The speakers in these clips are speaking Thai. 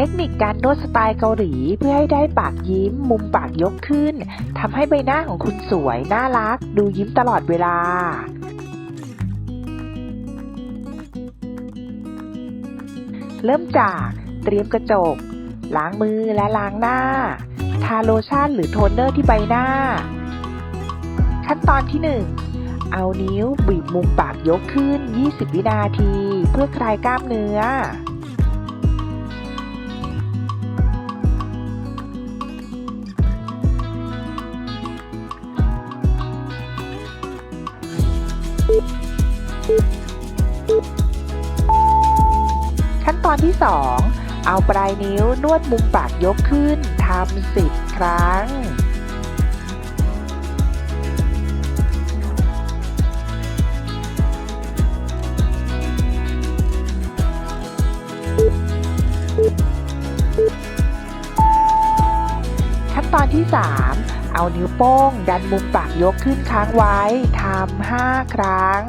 ทคนิคการนวดสไตล์เกาหลีเพื่อให้ได้ปากยิ้ม มุมปากยกขึ้นทำให้ใบหน้าของคุณสวย น่ารัก ดูยิ้มตลอดเวลาเริ่มจากเตรียมกระจก ล้างมือและล้างหน้า ทาโลชั่นหรือโทนเนอร์ที่ใบหน้า ขั้นตอนที่ 1 เอานิ้วบีบมุมปากยกขึ้น 20 วินาที เพื่อคลายกล้ามเนื้อ ขั้นตอนที่ 2 เอาปลายนิ้วนวดมุมปากยกขึ้นทำสิบครั้ง ขั้นตอนที่ 3 เอานิ้วโป้ง ดันมุมปากยกขึ้นค้างไว้ทำห้าครั้ง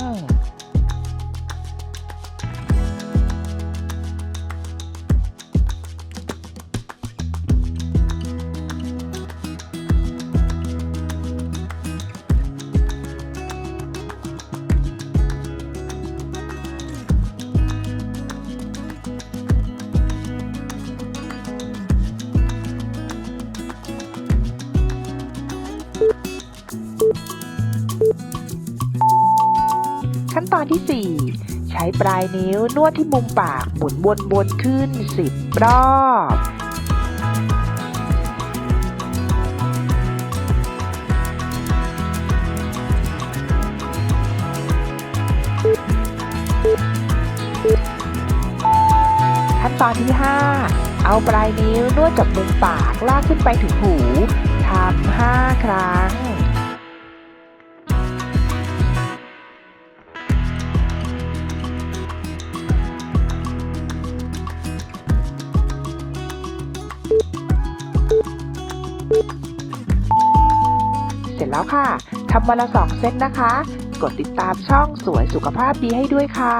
ขั้นตอนที่ 4 ใช้ปลายนิ้วนวดที่มุมปากหมุนวนๆขึ้น 10 รอบขั้นตอนที่ 5 เอาปลายนิ้วนวดจากมุมปากลากขึ้นไปถึงหูทำห้าครั้ง แล้วค่ะทำวันละสองเซตนะคะ กดติดตามช่องสวยสุขภาพดีให้ด้วยค่ะ